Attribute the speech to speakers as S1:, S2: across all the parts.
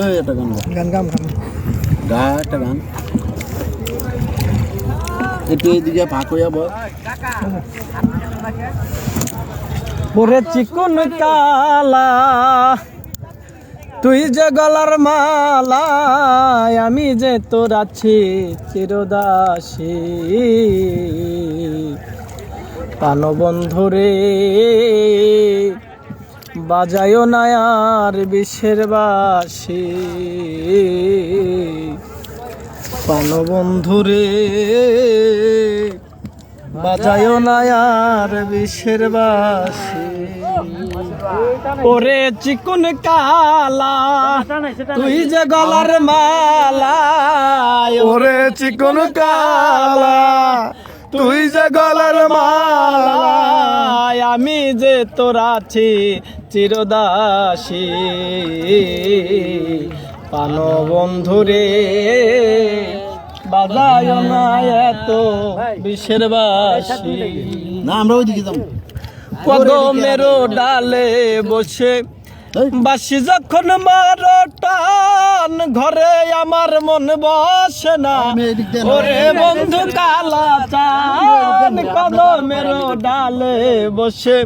S1: এই একটা গান গা।
S2: গান গাম গাম
S1: গা একটা গান। একটু এইদিকে ফাঁক হইয়া বল।
S2: ওরে চিকন কালা তুই যে গলার মালা আমি যে তোর আছি চিরদাসী। পানবন্ধু রে বাজায় নায়ার বিষের বাসি। পানবন্ধু রে বাজায় নায়ার বিষের বাসি। ওরে চিকুন কালা, তুই যে গলার মালা, ওরে চিকুন কালা তুই যে গলার মালা আমি যে তোর আছি চিরদাসী। পান বন্ধুরে বাজায় না এত বিষের বাসি।
S1: না আমরা ওইদিকে যাব।
S2: কদমেরও ডালে বসে বাসি যখন মারো টান ঘরে আমার মন বসে না।
S1: এদিক
S2: ওরে বন্ধু কালা চান কদমেরও ডালে বসে।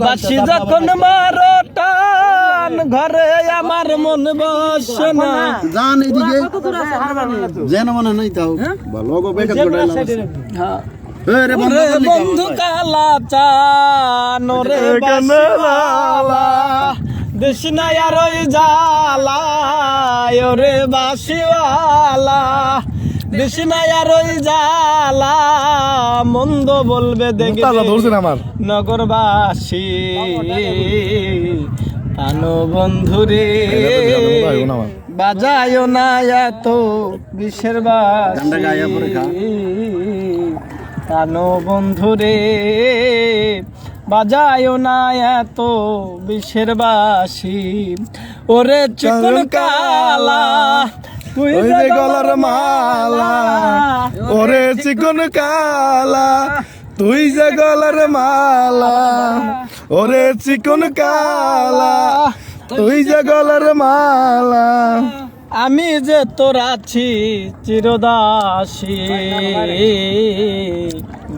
S2: বাসি যখন মারো টান ঘরে আমার মন বসে না।
S1: যান এইদিকে যেন মানে নাই তাও। ভালো গো বেকার
S2: হ্যাঁ।
S1: বন্ধু
S2: কালা চান বাসিওয়ালা দেশ নাই আর ওই জ্বালা ওরে বাসিওয়ালা দেশ নাই আর ওই জ্বালা মন্দ বলবে দেখে
S1: আমার
S2: নগরবাসী আনো বন্ধুরে বাজায় না এত
S1: খা।
S2: বাসি আনো বন্ধুরে বাজায় না এত বিষের বাসি। ওরে চিকন কালা তুই
S3: যে গলার মালা ওরে চিকন কালা তুই যে গলার মালা ওরে চিকন কালা তুই যে গলার মালা।
S2: আমি যে তোর আছি চিরদাসী।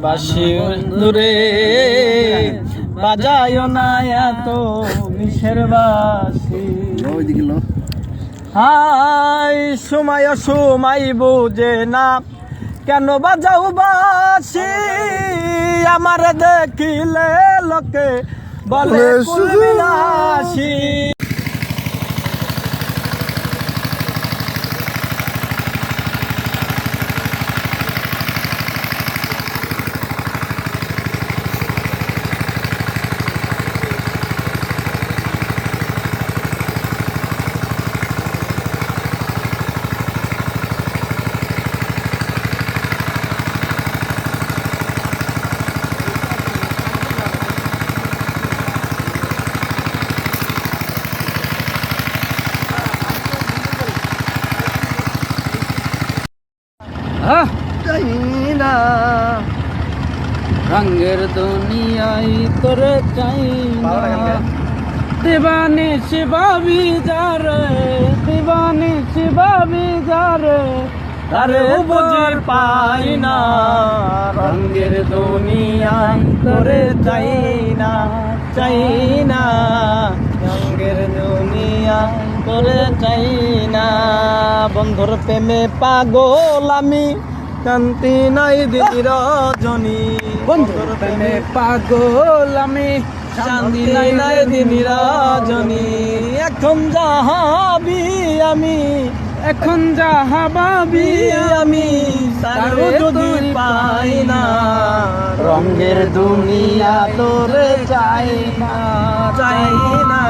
S2: বাসি দূরে বাজায় না এত বিষের বাসি। হাই সময় সময় বোঝে না কেন বাজাও বাসি। আমার দেখিলে লোকে বলে
S3: বলে
S2: না রঙের দুনিয়াই তোরে চাই না দিবানি শিবাবি যারে দিবানি শিবাবি যারে তারে বুঝে পাই না রঙের দুনিয়াই তোরে চাই না চাই না রঙের দুনিয়া তোরে চাই বন্ধুর প্রেমে পাগল আমি। কান্তি নাই দিদি রজনী। বন্ধুর প্রেমে পাগল আমি। শান্তি নাই নাই দিদি রজনী। এখন যাহাবি আমি। এখন যাহাবাবি আমি। তারও যদি পাই না। রঙের দুনিয়া তোরে চাই না চাই না।